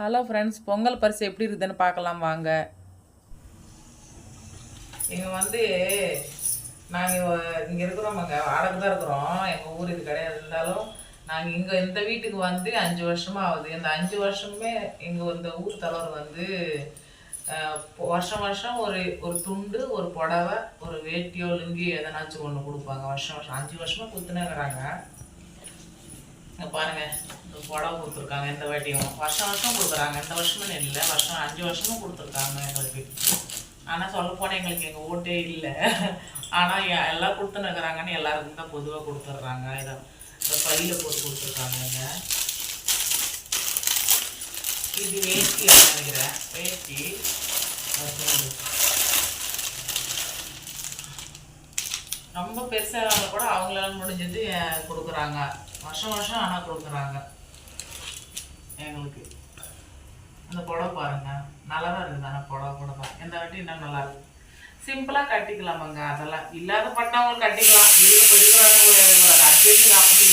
Hello friends Pongal பரிசு எப்படி இருக்குதுன்னு பார்க்கலாம் வாங்க. இங்கே வந்து நாங்கள் இங்கே இருக்கிறோமாங்க. வாடகை தான் இருக்கிறோம். எங்கள் ஊர் இது கிடையாது. இருந்தாலும் நாங்கள் இங்கே இந்த வீட்டுக்கு வந்து அஞ்சு வருஷமாக ஆகுது. இந்த அஞ்சு வருஷமே எங்கள் இந்த ஊர் தலைவர் வந்து வருஷம் வருஷம் ஒரு ஒரு துண்டு ஒரு புடவை ஒரு வேட்டியோ லுங்கி எதனாச்சும் ஒன்று கொடுப்பாங்க. வருஷம் வருஷம் அஞ்சு வருஷமாக குத்துனேங்கிறாங்க. இங்க பாருங்கள் புடவை கொடுத்துருக்காங்க இந்த வாட்டியும் வருஷம் வருஷம் கொடுக்குறாங்க. இந்த வருஷமே இல்லை வருஷம் அஞ்சு வருஷமும் கொடுத்துருக்காங்க எங்களுக்கு. ஆனால் சொல்ல போனால் எங்களுக்கு எங்கள் ஓட்டே இல்லை. ஆனால் எல்லாம் கொடுத்துனுக்குறாங்கன்னு எல்லாருக்கும் தான் பொதுவாக கொடுத்துட்றாங்க. இதை இந்த பையில் போட்டு கொடுத்துருக்காங்க இது வேஷ்டி நினைக்கிறேன். வேஷ்டி ரொம்ப பெருசாக கூட அவங்களால முடிஞ்சது கொடுக்குறாங்க. வருஷம் வருஷம் ஆனால் கொடுக்குறாங்க. எங்களுக்கு. அந்த புடவை பாருங்க. நல்லா தான் இருக்குது. ஆனால் புடவை கூட தான் இந்த வாட்டி இன்னும் நல்லா இருக்கு. சிம்பிளாக கட்டிக்கலாமாங்க. அதெல்லாம் இல்லாத பட்டவங்க கட்டிக்கலாம். இருக்க பெருக்கிறாங்க அர்ஜென்ட்டுக்கு அப்படி